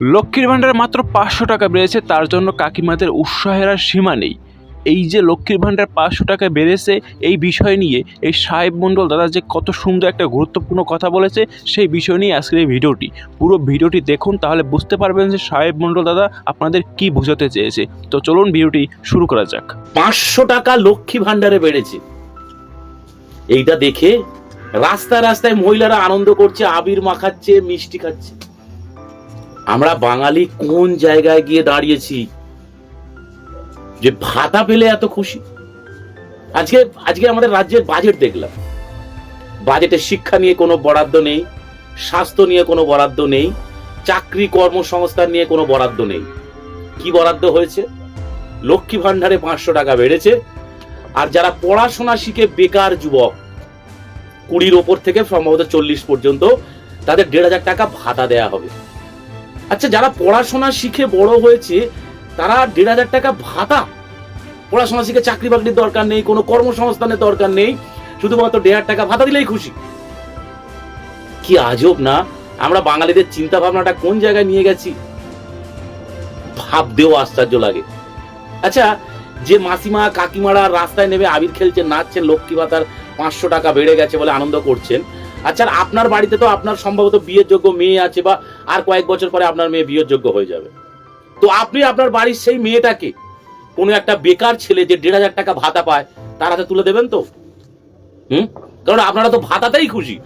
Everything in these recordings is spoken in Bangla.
লক্ষ্মীর ভাণ্ডার মাত্র পাঁচশো টাকা বেড়েছে, তার জন্য কাকিমাদের উৎসাহের আর সীমা নেই। এই যে লক্ষ্মীর ভাণ্ডার পাঁচশো টাকা বেড়েছে, এই বিষয় নিয়ে এই সাহেব মণ্ডল দাদা যে কত সুন্দর একটা গুরুত্বপূর্ণ কথা বলেছে, সেই বিষয় নিয়ে আজকের এই ভিডিওটি। পুরো ভিডিওটি দেখুন, তাহলে বুঝতে পারবেন যে সাহেব মণ্ডল দাদা আপনাদের কি বোঝাতে চেয়েছে। তো চলুন ভিডিওটি শুরু করা যাক। পাঁচশো টাকা লক্ষ্মী ভান্ডারে বেড়েছে। এইটা দেখে রাস্তায় রাস্তায় মহিলারা আনন্দ করছে, আবির মাখাচ্ছে, মিষ্টি খাচ্ছে। আমরা বাঙালি কোন জায়গায় গিয়ে দাঁড়িয়েছি? যে ভাতা পেলে এত খুশি? আজকে আজকে আমাদের রাজ্যের বাজেট দেখলাম। বাজেটে শিক্ষা নিয়ে কোনো বরাদ্দ নেই, স্বাস্থ্য নিয়ে কোনো বরাদ্দ নেই, চাকরি কর্মসংস্থান নিয়ে কোনো বরাদ্দ নেই। কি বরাদ্দ হয়েছে? লক্ষ্মী ভান্ডারে পাঁচশো টাকা বেড়েছে। আর যারা পড়াশোনা শিখে বেকার যুবক, কুড়ির ওপর থেকে সম্ভবত চল্লিশ পর্যন্ত, তাদের দেড় হাজার টাকা ভাতা দেয়া হবে। আচ্ছা যারা পড়াশোনা শিখে বড় হয়েছে, তারা দেড় হাজার টাকা ভাতা। পড়াশোনা শিখে চাকরি বাকরির দরকার নেই, কোনো কর্মসংস্থানের দরকার নেই, শুধুমাত্র দেড় হাজার টাকা ভাতা দিলেই খুশি। কি আজব না? আমরা বাঙালিদের চিন্তা ভাবনাটা কোন জায়গায় নিয়ে গেছি? ভাবতেও আশ্চর্য লাগে। আচ্ছা যে মাসিমা, কাকিমারা রাস্তায় নেমে আবির খেলছেন নাচছেন লক্ষ্মী ভাতার পাঁচশো টাকা বেড়ে গেছে বলে আনন্দ করছেন আচ্ছা আপনার বাড়িতে তো আপনার সম্ভবত বিয়ের যোগ্য মেয়ে আছে বা আর কয়েক বছর পরে আপনার মেয়ে বিয়ের যোগ্য হয়ে যাবে। তো আপনি আপনার বাড়ির সেই মেয়েটাকে কোনো একটা বেকার ছেলে যে দেড় হাজার টাকা ভাতা পায়, তার হাতে তুলে দেবেন তো? হুম? কারণ আপনারা তো ভাতাতেই খুশি।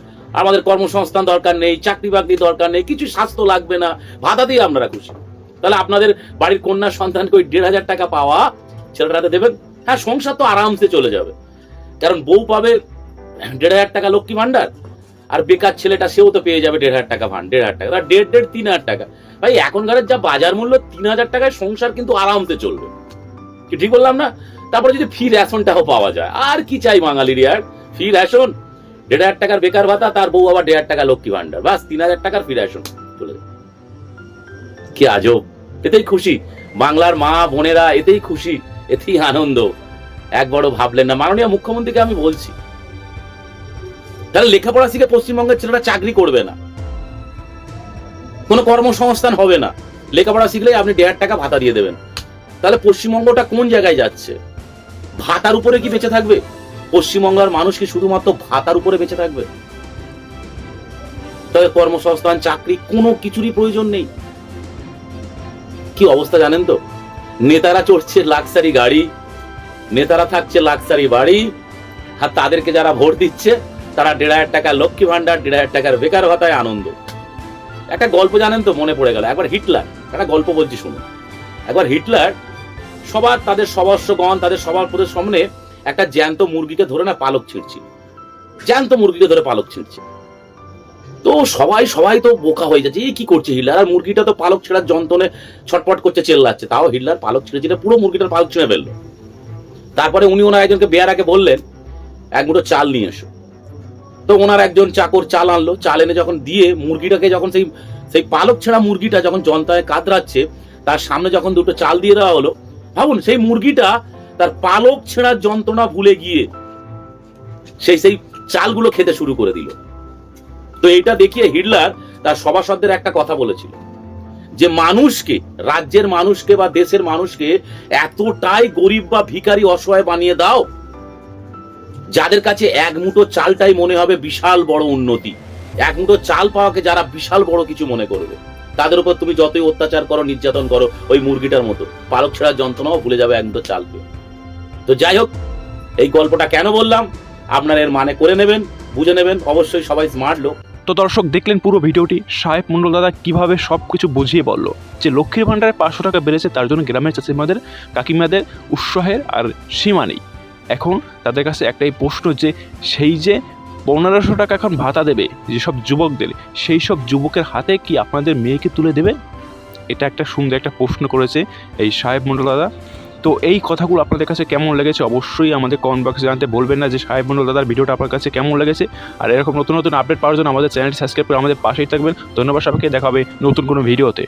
আমাদের কর্মসংস্থান দরকার নেই, চাকরি বাকরি দরকার নেই, কিছু স্বাস্থ্য লাগবে না, ভাতাতেই আপনারা খুশি। তাহলে আপনাদের বাড়ির কন্যা সন্তানকে ওই দেড় হাজার টাকা পাওয়া ছেলেটার হাতে দেবেন? হ্যাঁ সংসার তো আরামসে চলে যাবে। কারণ বউ পাবে দেড় হাজার টাকা লক্ষ্মী ভান্ডার আর বেকার ছেলেটা, সেও তো পেয়ে যাবে দেড় হাজার টাকা ভান দেড় হাজার টাকা, দেড় দেড়, তিন হাজার টাকা। ভাই, এখনকার যা বাজার মূল্য, তিন হাজার টাকায় সংসার কিন্তু আরামসে চলবে। ঠিক বললাম না? তারপরে যদি ফি রেশনটাও পাওয়া যায়, আর কি চাই বাঙালির আর ফি রেশন, দেড় হাজার টাকার বেকার ভাতা, তার বউ আবার দেড় হাজার টাকা লক্ষ্মী ভান্ডার বাস তিন হাজার টাকার ফি রেশন চলে যাবে কি আজব! এতেই খুশি। বাংলার মা, বোনেরা, এতেই খুশি, এতেই আনন্দ। এক বড় ভাবলেন না। মাননীয় মুখ্যমন্ত্রীকে আমি বলছি তাহলে লেখাপড়া শিখে পশ্চিমবঙ্গের ছেলেরা চাকরি করবে না। কোনো কর্মসংস্থান হবে না। লেখাপড়া শিখলেই আপনি দেড় টাকা ভাতা দিয়ে দেবেন। তাহলে পশ্চিমবঙ্গটা কোন জায়গায় যাচ্ছে? ভাতার উপরে কি বেঁচে থাকবে? পশ্চিমবঙ্গের মানুষ কি শুধুমাত্র ভাতার উপরে বেঁচে থাকবে? তবে কর্মসংস্থান, চাকরি, কোনো কিছুরই প্রয়োজন নেই। কি অবস্থা জানেন তো? নেতারা চড়ছে লাক্সারি গাড়ি, নেতারা থাকছে লাক্সারি বাড়ি, আর তাদেরকে যারা ভোট দিচ্ছে তারা দেড় হাজার টাকা লক্ষ্মী ভান্ডার দেড় হাজার টাকার বেকার ভাতায় আনন্দ। একটা গল্প জানেন তো, মনে পড়ে গেল। একবার হিটলার, একটা গল্প বলছি শুনুন। একবার হিটলার সবার, তাদের সবস্বগণ তাদের সবার প্রতি সামনে একটা জ্যান্ত মুরগিকে ধরে না পালক ছিঁড়ছিল। জ্যান্ত মুরগিকে ধরে পালক ছিঁড়ছে। তো সবাই সবাই তো বোকা হয়ে যাচ্ছে। এই কি করছে হিটলার? আর মুরগিটা তো পালক ছেঁড়ার যন্ত্রণে ছটপট করছে, চেল্লাচ্ছে। তাও হিটলার পালক ছিঁড়ে ছিঁড়ে পুরো মুরগিটার পালক ছিঁড়ে ফেলল। তারপরে উনি ওনার একজনকে বেয়ারাকে বললেন, এক মুঠো চাল নিয়ে এসো। তো ওনার একজন চাকর চাল আনলো। চাল এনে যখন দিয়ে মুরগিটাকে যখন সেই সেই পালক ছেঁড়া মুরগিটা যখন যন্ত্রায় কাতরাচ্ছে, তার সামনে যখন দুটো চাল দিয়ে দেওয়া হলো, ভাবুন, সেই মুরগিটা তার পালক ছেঁড়ার যন্ত্রণা ভুলে গিয়ে সেই সেই চালগুলো খেতে শুরু করে দিল। তো এটা দেখিয়ে হিটলার তার সভাসদদের একটা কথা বলেছিল যে মানুষকে, রাজ্যের মানুষকে বা দেশের মানুষকে এতটাই গরিব বা ভিখারি অসহায় বানিয়ে দাও যাদের কাছে এক মুঠো চালটাই মনে হবে বিশাল বড় উন্নতি। এক মুঠো চাল পাওয়াকে যারা বিশাল বড় কিছু মনে করবে। তাদের উপর তুমি যতই অত্যাচার করো, নির্যাতন করো, ওই মুরগিটার মতো, পালক ছেঁড়ার যন্ত্রণাও ভুলে যাবে এক মুঠো চাল পেয়ে। তো যাই হোক, এই গল্পটা কেন বললাম? আপনার এর মানে করে নেবেন, বুঝে নেবেন, অবশ্যই সবাই স্মার্ট লোক। তো দর্শক, দেখলেন পুরো ভিডিওটি, সাহেব মণ্ডল দাদা কীভাবে সব কিছু বুঝিয়ে বলল। যে লক্ষ্মীর ভাণ্ডারে পাঁচশো টাকা বেড়েছে, তার জন্য গ্রামের চাষিমাদের, কাকিমাদের, উৎসাহের আর সীমা নেই। এখন তাদের কাছে একটাই প্রশ্ন যে, সেই যে পনেরোশো টাকা এখন ভাতা দেবে যেসব যুবকদের, সেই সব যুবকের হাতে কি আপনাদের মেয়েকে তুলে দেবে? এটা একটা সুন্দর একটা প্রশ্ন করেছে এই সাহেব মণ্ডল দাদা। তো এই কথাগুলো আপনাদের কাছে কেমন লেগেছে অবশ্যই আমাদের কমেন্ট বক্সে জানতে বলবেন না যে, সাহেব মণ্ডল দাদার ভিডিওটা আপনার কাছে কেমন লেগেছে। আর এরকম নতুন নতুন আপডেট পাওয়ার জন্য আমাদের চ্যানেলটি সাবস্ক্রাইব করে আমাদের পাশেই থাকবেন। ধন্যবাদ সবাইকে, দেখা হবে নতুন কোনো ভিডিওতে।